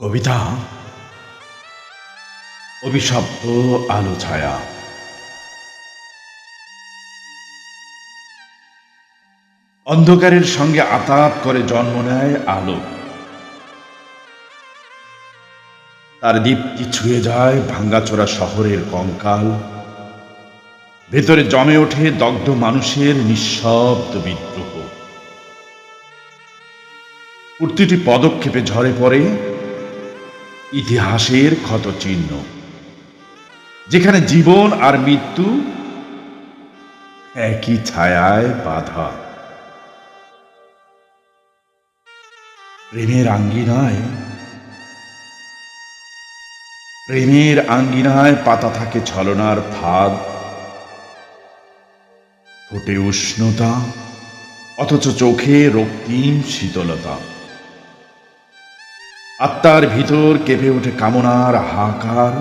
কবিতা। অভিশপ্ত আলো ছায়া। অন্ধকারের সঙ্গে আতাত করে জন্ম নেয় আলো। তার দীপ্তি ছুঁয়ে যায় ভাঙ্গাচোরা শহরের কঙ্কাল। ভেতরে জমে ওঠে দগ্ধ মানুষের নিঃশব্দ বিদ্রোহ। প্রতিটি পদক্ষেপে ঝরে পড়ে ইতিহাসের ক্ষত চিহ্ন যেখানে জীবন আর মৃত্যু একই ছায়ায় বাধা। প্রেমের আঙ্গিনায় প্রেমের আঙ্গিনায় পাতা থাকে ছলনার ফাঁদ। ফোটে উষ্ণতা, অথচ চোখে রক্তিম শীতলতা। আত্মার ভিতর কেঁপে ওঠে কামনার হাহাকার।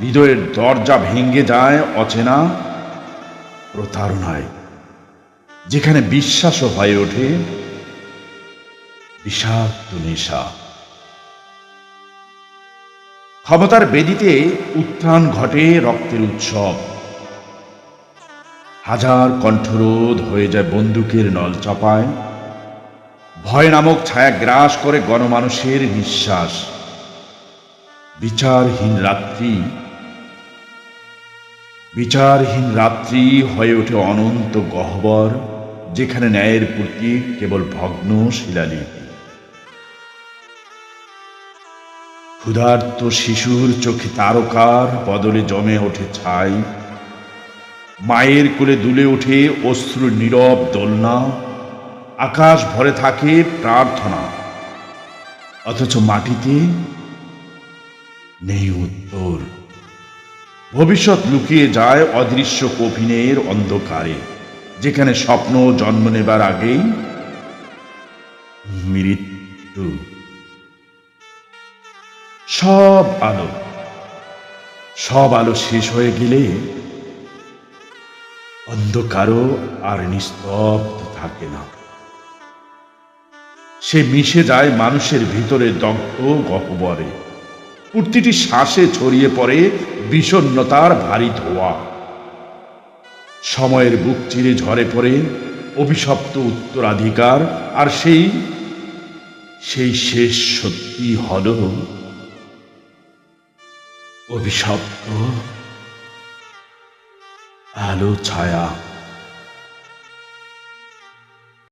হৃদয়ের দরজা ভেঙে যায় অচেনা প্রতারণায়। যেখানে বিশ্বাসও হয়ে ওঠে বিষাক্ত নেশা। ক্ষমতার বেদিতে উত্থান ঘটে রক্তের উৎসব। হাজার কণ্ঠরোধ হয়ে যায় বন্দুকের নল চাপায় ভয় নামক ছায়া গ্রাস করে গণমানুষের নিঃশ্বাস। বিচারহীন রাত্রি। বিচারহীন রাত্রি হয়ে ওঠে অনন্ত গহ্বর, যেখানে ন্যায়ের প্রতীক কেবল ভগ্ন শিলালিপি। ক্ষুধার্ত শিশুর চোখে তারকার বদলে জমে ওঠে ছাই। মায়ের কোলে দুলে ওঠে অশ্রু নীরব দোলনা। আকাশ ভরে থাকে প্রার্থনা। অথচ মাটিতে নেই উত্তর। ভবিষ্যৎ লুকিয়ে যায় অদৃশ্য কফিনের অন্ধকারে, যেখানে স্বপ্ন জন্ম নেবার আগেই মৃত্যু। সব আলো সব আলো শেষ হয়ে গেলে অন্ধকারও আর নিস্তব্ধ থাকে না। সে মিশে যায় মানুষের ভিতরে দগ্ধ গহ্বরে। প্রতিটি শ্বাসে ছড়িয়ে পড়ে বিষণ্নতার ভারী ধোয়া। সময়ের বুক চিরে ঝরে পড়ে, অভিশপ্ত উত্তরাধিকার, আর সেই সেই শেষ সত্যি হল অভিশপ্ত আলো ছায়া।